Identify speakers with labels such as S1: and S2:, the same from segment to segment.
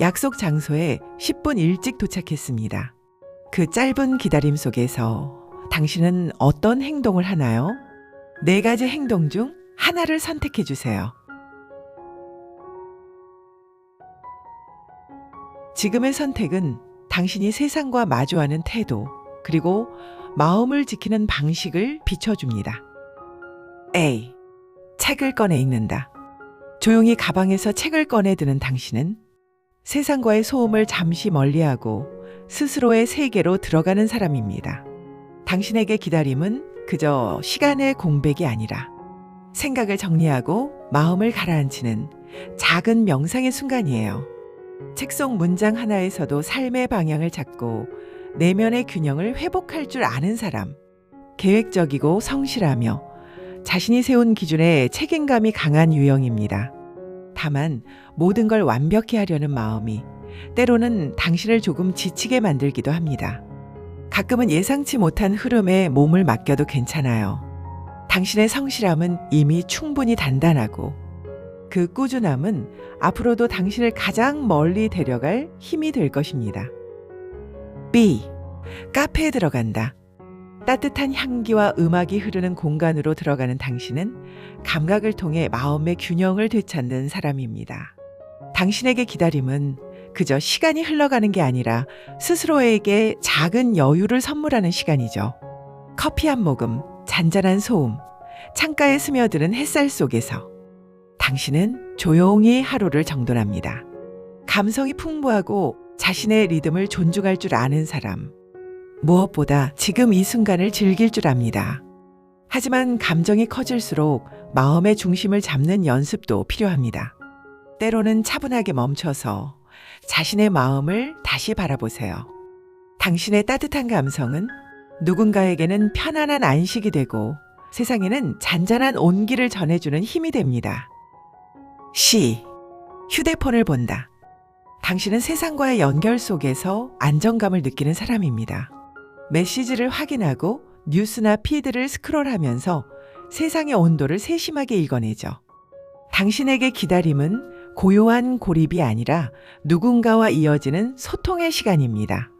S1: 약속 장소에 10분 일찍 도착했습니다. 그 짧은 기다림 속에서 당신은 어떤 행동을 하나요? 네 가지 행동 중 하나를 선택해 주세요. 지금의 선택은 당신이 세상과 마주하는 태도, 그리고 마음을 지키는 방식을 비춰줍니다. A. 책을 꺼내 읽는다. 조용히 가방에서 책을 꺼내 드는 당신은 세상과의 소음을 잠시 멀리하고 스스로의 세계로 들어가는 사람입니다. 당신에게 기다림은 그저 시간의 공백이 아니라 생각을 정리하고 마음을 가라앉히는 작은 명상의 순간이에요. 책 속 문장 하나에서도 삶의 방향을 잡고 내면의 균형을 회복할 줄 아는 사람. 계획적이고 성실하며 자신이 세운 기준에 책임감이 강한 유형입니다. 다만 모든 걸 완벽히 하려는 마음이 때로는 당신을 조금 지치게 만들기도 합니다. 가끔은 예상치 못한 흐름에 몸을 맡겨도 괜찮아요. 당신의 성실함은 이미 충분히 단단하고 그 꾸준함은 앞으로도 당신을 가장 멀리 데려갈 힘이 될 것입니다. B. 카페에 들어간다. 따뜻한 향기와 음악이 흐르는 공간으로 들어가는 당신은 감각을 통해 마음의 균형을 되찾는 사람입니다. 당신에게 기다림은 그저 시간이 흘러가는 게 아니라 스스로에게 작은 여유를 선물하는 시간이죠. 커피 한 모금, 잔잔한 소음, 창가에 스며드는 햇살 속에서 당신은 조용히 하루를 정돈합니다. 감성이 풍부하고 자신의 리듬을 존중할 줄 아는 사람. 무엇보다 지금 이 순간을 즐길 줄 압니다. 하지만 감정이 커질수록 마음의 중심을 잡는 연습도 필요합니다. 때로는 차분하게 멈춰서 자신의 마음을 다시 바라보세요. 당신의 따뜻한 감성은 누군가에게는 편안한 안식이 되고 세상에는 잔잔한 온기를 전해주는 힘이 됩니다. C. 휴대폰을 본다. 당신은 세상과의 연결 속에서 안정감을 느끼는 사람입니다. 메시지를 확인하고 뉴스나 피드를 스크롤하면서 세상의 온도를 세심하게 읽어내죠. 당신에게 기다림은 고요한 고립이 아니라 누군가와 이어지는 소통의 시간입니다.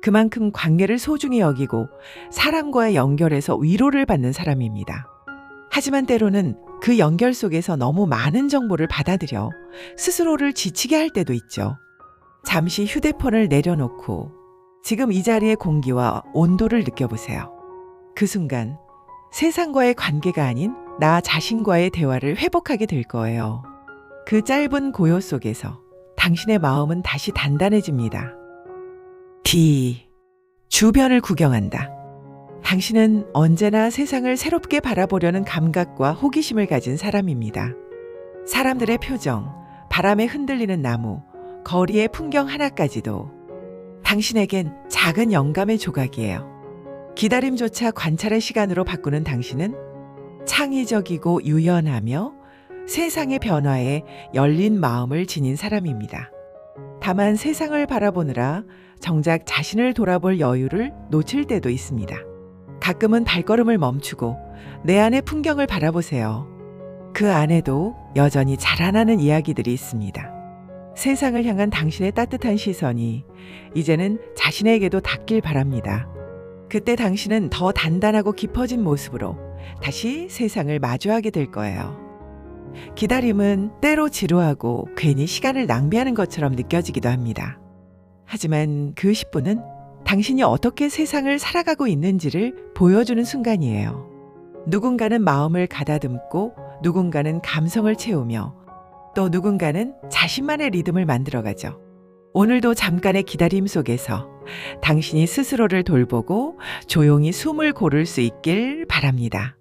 S1: 그만큼 관계를 소중히 여기고 사람과의 연결에서 위로를 받는 사람입니다. 하지만 때로는 그 연결 속에서 너무 많은 정보를 받아들여 스스로를 지치게 할 때도 있죠. 잠시 휴대폰을 내려놓고 지금 이 자리의 공기와 온도를 느껴보세요. 그 순간 세상과의 관계가 아닌 나 자신과의 대화를 회복하게 될 거예요. 그 짧은 고요 속에서 당신의 마음은 다시 단단해집니다. D. 주변을 구경한다. 당신은 언제나 세상을 새롭게 바라보려는 감각과 호기심을 가진 사람입니다. 사람들의 표정, 바람에 흔들리는 나무, 거리의 풍경 하나까지도 당신에겐 작은 영감의 조각이에요. 기다림조차 관찰의 시간으로 바꾸는 당신은 창의적이고 유연하며 세상의 변화에 열린 마음을 지닌 사람입니다. 다만 세상을 바라보느라 정작 자신을 돌아볼 여유를 놓칠 때도 있습니다. 가끔은 발걸음을 멈추고 내 안의 풍경을 바라보세요. 그 안에도 여전히 자라나는 이야기들이 있습니다. 세상을 향한 당신의 따뜻한 시선이 이제는 자신에게도 닿길 바랍니다. 그때 당신은 더 단단하고 깊어진 모습으로 다시 세상을 마주하게 될 거예요. 기다림은 때로 지루하고 괜히 시간을 낭비하는 것처럼 느껴지기도 합니다. 하지만 그 10분은 당신이 어떻게 세상을 살아가고 있는지를 보여주는 순간이에요. 누군가는 마음을 가다듬고 누군가는 감성을 채우며 또 누군가는 자신만의 리듬을 만들어가죠. 오늘도 잠깐의 기다림 속에서 당신이 스스로를 돌보고 조용히 숨을 고를 수 있길 바랍니다.